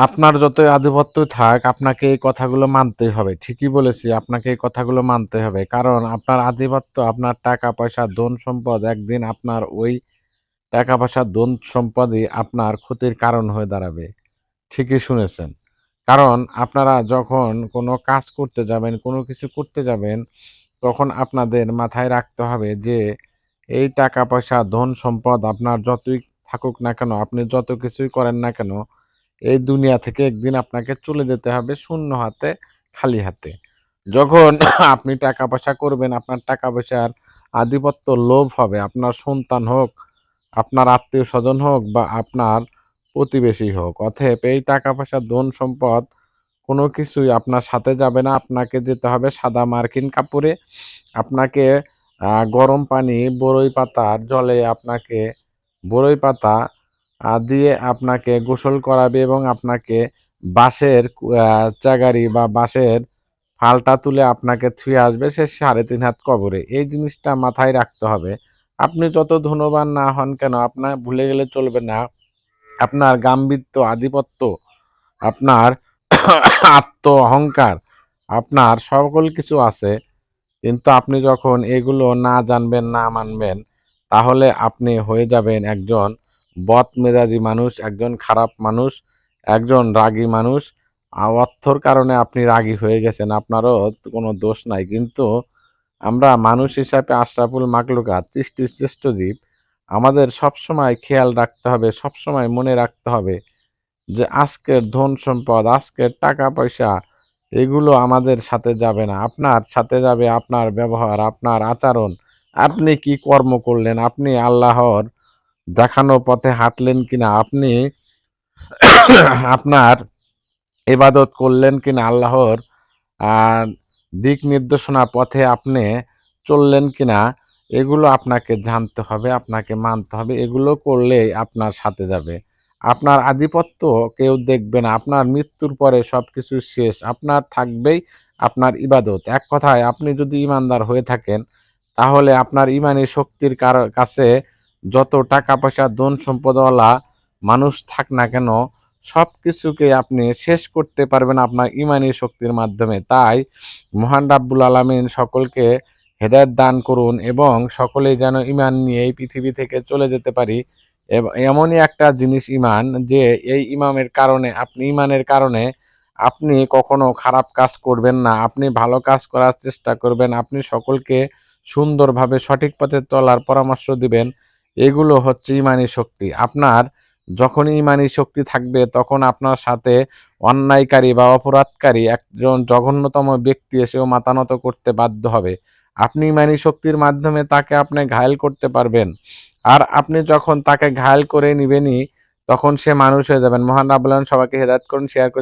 আপনার যতই আধিপত্য থাক আপনাকে এই কথাগুলো মানতেই হবে। ঠিকই বলেছি আপনাকে এই কথাগুলো মানতে হবে। কারণ আপনার আধিপত্য, আপনার টাকা-পয়সা, ধন-সম্পদ একদিন আপনার ওই টাকা-পয়সা, ধন-সম্পদই আপনার ক্ষতির কারণ হয়ে দাঁড়াবে। ঠিকই শুনেছেন। কারণ আপনারা যখন কোনো কাজ করতে যাবেন, কোনো কিছু করতে যাবেন, তখন আপনাদের মাথায় রাখতে হবে যে এই টাকা-পয়সা, ধন-সম্পদ আপনার যতই থাকুক না কেন, আপনি যত কিছুই করেন না কেন, এই দুনিয়া থেকে একদিন আপনাকে চলে যেতে হবে শূন্য হাতে, খালি হাতে। যখন আপনি টাকা-পয়সা করবেন, আপনার টাকা-পয়সার আধিপত্য লোভ হবে, আপনার সন্তান হোক, আপনার আত্মীয় স্বজন হোক বা আপনার প্রতিবেশী হোক। অতএব এই টাকা-পয়সা, ধন-সম্পদ কোনো কিছুই আপনার সাথে যাবে না। আপনাকে যেতে হবে সাদা মার্কিন কাপড়ে। আপনাকে গরম পানি বরই পাতার জলে আপনাকে বরই পাতা দিয়ে আপনাকে গোসল করাবে এবং আপনাকে বাঁশের চাগারি বা বাঁশের ফালটা তুলে আপনাকে থুয়ে আসবে সে ৩.৫ হাত কবরে। এই জিনিসটা মাথায় রাখতে হবে। আপনি যত ধনবান না হন কেন, আপনার ভুলে গেলে চলবে না। আপনার গাম্ভীর্য, আধিপত্য, আপনার আত্ম অহংকার, আপনার সকল কিছু আছে। কিন্তু আপনি যখন এগুলো না জানবেন, না মানবেন, তাহলে আপনি হয়ে যাবেন একজন বদমেজাজি মানুষ, একজন খারাপ মানুষ, একজন রাগী মানুষ। অর্থর কারণে আপনি রাগী হয়ে গেছেন, আপনারও কোনো দোষ নাই। কিন্তু আমরা মানুষ হিসাবে আশরাফুল মাখলুকাত, সৃষ্টির শ্রেষ্ঠ জীব। আমাদের সবসময় খেয়াল রাখতে হবে, সবসময় মনে রাখতে হবে যে আজকের ধন-সম্পদ, আজকের টাকা-পয়সা এগুলো আমাদের সাথে যাবে না। আপনার সাথে যাবে আপনার ব্যবহার, আপনার আচরণ। আপনি কি কর্ম করলেন? আপনি আল্লাহর দেখানো পথে হাঁটলেন কিনা? আপনি আপনার ইবাদত করলেন কিনা? আল্লাহর দিক নির্দেশনা পথে আপনি চললেন কিনা? এগুলো আপনাকে জানতে হবে, আপনাকে মানতে হবে। এগুলো করলেই আপনার সাথে যাবে। আপনার আধিপত্য কেউ দেখবে না। আপনার মৃত্যুর পরে সব কিছু শেষ। আপনার থাকবেই আপনার ইবাদত। এক কথায় আপনি যদি ঈমানদার হয়ে থাকেন, তাহলে আপনার ঈমানি শক্তির কাছে যত টাকা-পয়সা, ধন-সম্পদওয়ালা মানুষ থাক না কেন, সব কিছুকে আপনি শেষ করতে পারবেন আপনার ঈমানি শক্তির মাধ্যমে। তাই মহান রাব্বুল আলামিন সকলকে হেদায়ত দান করুন এবং সকলেই যেন ইমান নিয়ে এই পৃথিবী থেকে চলে যেতে পারি। এমনই একটা জিনিস ইমান যে এই ইমামের কারণে আপনি ঈমানের কারণে আপনি কখনো খারাপ কাজ করবেন না। আপনি ভালো কাজ করার চেষ্টা করবেন। আপনি সকলকে সুন্দরভাবে সঠিক পথে চলার পরামর্শ দিবেন। এগুলো হচ্ছে ঈমানি শক্তি। আপনার যখন ঈমানি শক্তি থাকবে তখন আপনার সাথে অন্যায়কারী বা অপরাধকারী একজন জঘন্যতম ব্যক্তি এসেও মাতানত করতে বাধ্য হবে। আপনি ঈমানি শক্তির মাধ্যমে তাকে আপনি ঘায়েল করতে পারবেন। আর আপনি যখন তাকে ঘায়েল করে নিবেনই, তখন সে মানুষ হয়ে যাবেন। মহান আলামিন সবাইকে হেদায়েত করুন, শেয়ার করে